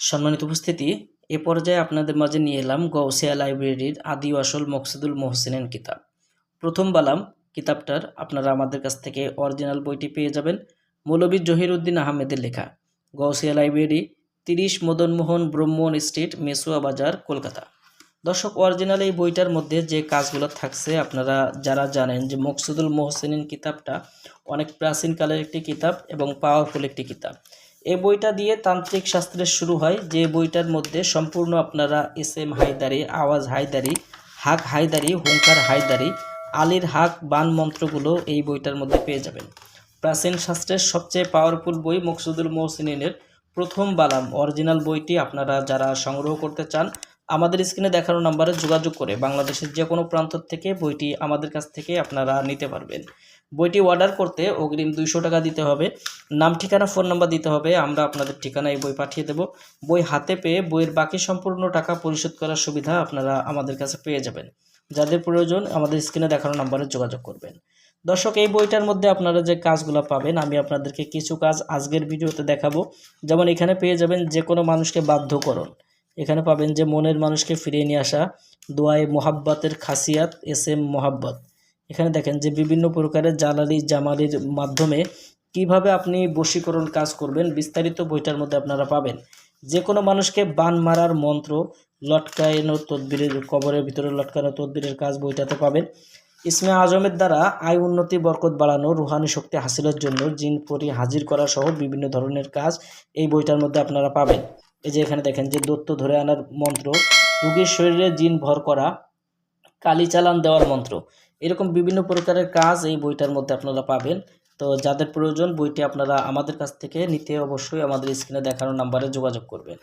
সম্মানিত উপস্থিতি, এ পর্যায়ে আপনাদের মাঝে নিয়ে এলাম গৌসিয়া লাইব্রেরির আদি আসল মকসুদুল মোহসিনের কিতাব। প্রথম বালাম কিতাবটার আপনারা আমাদের কাছ থেকে অরিজিনাল বইটি পেয়ে যাবেন। মৌলবী জহিরুদ্দিন আহমেদের লেখা গৌসিয়া লাইব্রেরি, তিরিশ মদনমোহন ব্রহ্মণ স্ট্রিট, মেসুয়া বাজার, কলকাতা। দর্শক, অরিজিনাল এই বইটার মধ্যে যে কাজগুলো থাকছে, আপনারা যারা জানেন যে মকসুদুল মোহসিনের কিতাবটা অনেক প্রাচীনকালের একটি কিতাব এবং পাওয়ারফুল একটি কিতাব। এই বইটা দিয়ে তান্ত্রিক শাস্ত্রের শুরু হয়, যে বইটার মধ্যে সম্পূর্ণ আপনারা এস এম হায়দারি, আওয়াজ হায়দারি, হাক হায়দারি, হুঙ্কার হায়দারি, আলীর হাক, বান মন্ত্রগুলো এই বইটার মধ্যে পেয়ে যাবেন। প্রাচীন শাস্ত্রের সবচেয়ে পাওয়ারফুল বই মকসুদুল মোহসিনের প্রথম বালাম অরিজিনাল বইটি আপনারা যারা সংগ্রহ করতে চান, আমাদের স্ক্রিনে দেখানো নাম্বারে যোগাযোগ করে বাংলাদেশের যে কোনো প্রান্ত থেকে বইটি আমাদের কাছ থেকে আপনারা নিতে পারবেন। বইটি অর্ডার করতে অগ্রিম দুইশো টাকা দিতে হবে। নাম, ঠিকানা ফোন নাম্বার দিতে হবে। আমরা আপনাদের ঠিকানায় বই পাঠিয়ে দেব। বই হাতে পেয়ে বইয়ের বাকি সম্পূর্ণ টাকা পরিশোধ করার সুবিধা আপনারা আমাদের কাছে পেয়ে যাবেন। যাদের প্রয়োজন আমাদের স্ক্রিনে দেখানো নাম্বারে যোগাযোগ করবেন। দর্শক, এই বইটার মধ্যে আপনারা যে কাজগুলো পাবেন, আমি আপনাদেরকে কিছু কাজ আজকের ভিডিওতে দেখাবো। যেমন এখানে পেয়ে যাবেন যে কোনো মানুষকে বাধ্যকরণ। এখানে পাবেন যে মনের মানুষকে ফিরিয়ে নিয়ে আসা দোয়াই মোহাব্বতের খাসিয়াত, এস এম মোহাব্বত। এখানে দেখেন যে বিভিন্ন প্রকারের জালালি জামালির মাধ্যমে কীভাবে আপনি বশীকরণ কাজ করবেন, বিস্তারিত বইটার মধ্যে আপনারা পাবেন। যে কোনো মানুষকে বান মারার মন্ত্র, লটকানো তদবিরের কবরের ভিতরে লটকানো তদবিরের কাজ বইটাতে পাবেন। ইসমে আজমের দ্বারা আয়, উন্নতি, বরকত বাড়ানো, রুহানি শক্তি হাসিলের জন্য জিন পরি হাজির করা সহ বিভিন্ন ধরনের কাজ এই বইটার মধ্যে আপনারা পাবেন। এই যে এখানে দেখেন যে দত্ত ধরে আনার মন্ত্র, রুগীর শরীরে জিন ভর করা, কালি চালান দেওয়ার মন্ত্র। এরকম বিভিন্ন প্রকারের কাজ এই বইটার মধ্যে আপনারা পাবেন। তো যাদের প্রয়োজন বইটি আপনারা আমাদের কাছ থেকে নিতে অবশ্যই আমাদের স্ক্রিনে দেখানো নাম্বারে যোগাযোগ করবেন।